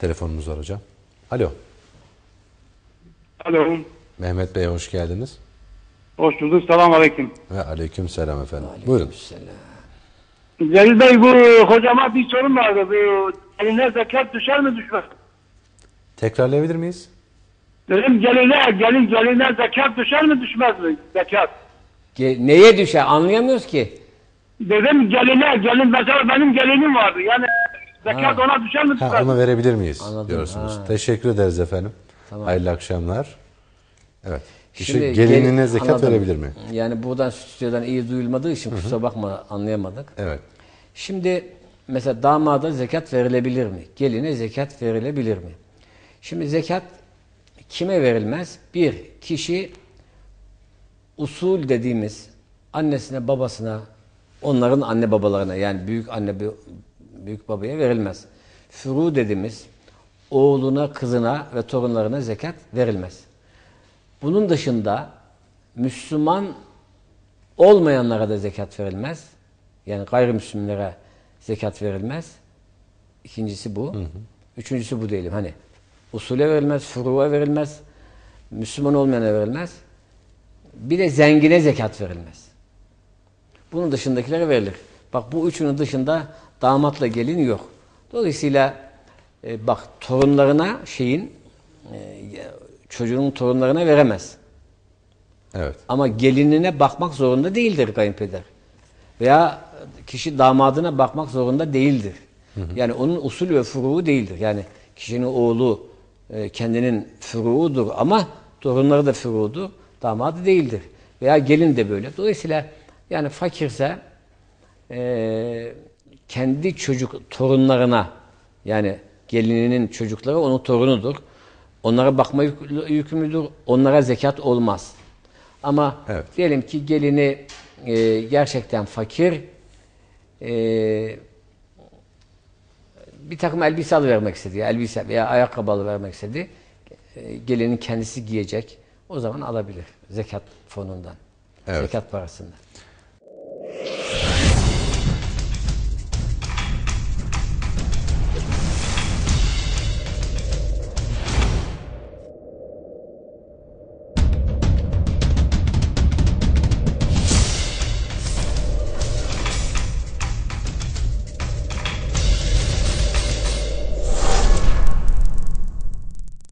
telefonumuz var hocam. Alo. Alo. Mehmet Bey hoş geldiniz. Hoş bulduk. Selamun aleyküm. Ve aleyküm selam efendim. Buyurun. Celil Bey bu hocama bir sorum vardı. Bu eline zekat düşer mi düşmez? Tekrarlayabilir miyiz? Dedim geline, gelin geline zekat düşer mi düşmez mi? Zekat. Ge- Neye düşer? Anlayamıyoruz ki. Dedim geline, gelin mesela benim gelinim vardı. Yani zekat ona düşer mi Ha, onu verebilir miyiz? Anladım. Diyorsunuz. Ha. Teşekkür ederiz efendim. Tamam. Hayırlı akşamlar. Evet. Kişi Şimdi gelinine gelin- zekat anladım. verebilir mi? Yani buradan stüdyodan iyi duyulmadığı için kusura bakma anlayamadık. Evet. Şimdi mesela damada zekat verilebilir mi? Geline zekat verilebilir mi? Şimdi zekat kime verilmez? Bir, kişi usul dediğimiz annesine, babasına, onların anne babalarına yani büyük anne, büyük babaya verilmez. Furu dediğimiz oğluna, kızına ve torunlarına zekat verilmez. Bunun dışında Müslüman olmayanlara da zekat verilmez. Yani gayrimüslimlere zekat verilmez. İkincisi bu. Üçüncüsü bu diyelim. Hani usule verilmez, furuğa verilmez, Müslüman olmayana verilmez. Bir de zengine zekat verilmez. Bunun dışındakilere verilir. Bak bu üçünün dışında damatla gelin yok. Dolayısıyla e, bak torunlarına şeyin e, çocuğun torunlarına veremez. Evet. Ama gelinine bakmak zorunda değildir kayınpeder. Veya kişi damadına bakmak zorunda değildir. Yani onun usul ve furuğu değildir. Yani kişinin oğlu e, kendinin furuğudur ama torunları da furuğudur. Damadı değildir. Veya gelin de böyle. Dolayısıyla yani fakirse e, kendi çocuk torunlarına yani gelininin çocukları onun torunudur. Onlara bakma yük- yükümlüdür. Onlara zekat olmaz. Ama Evet. diyelim ki gelini e, gerçekten fakir e, bir takım elbise vermek istedi. Elbise veya ayakkabı vermek istedi. E, gelinin kendisi giyecek. O zaman alabilir zekat fonundan. Evet. Zekat parasından.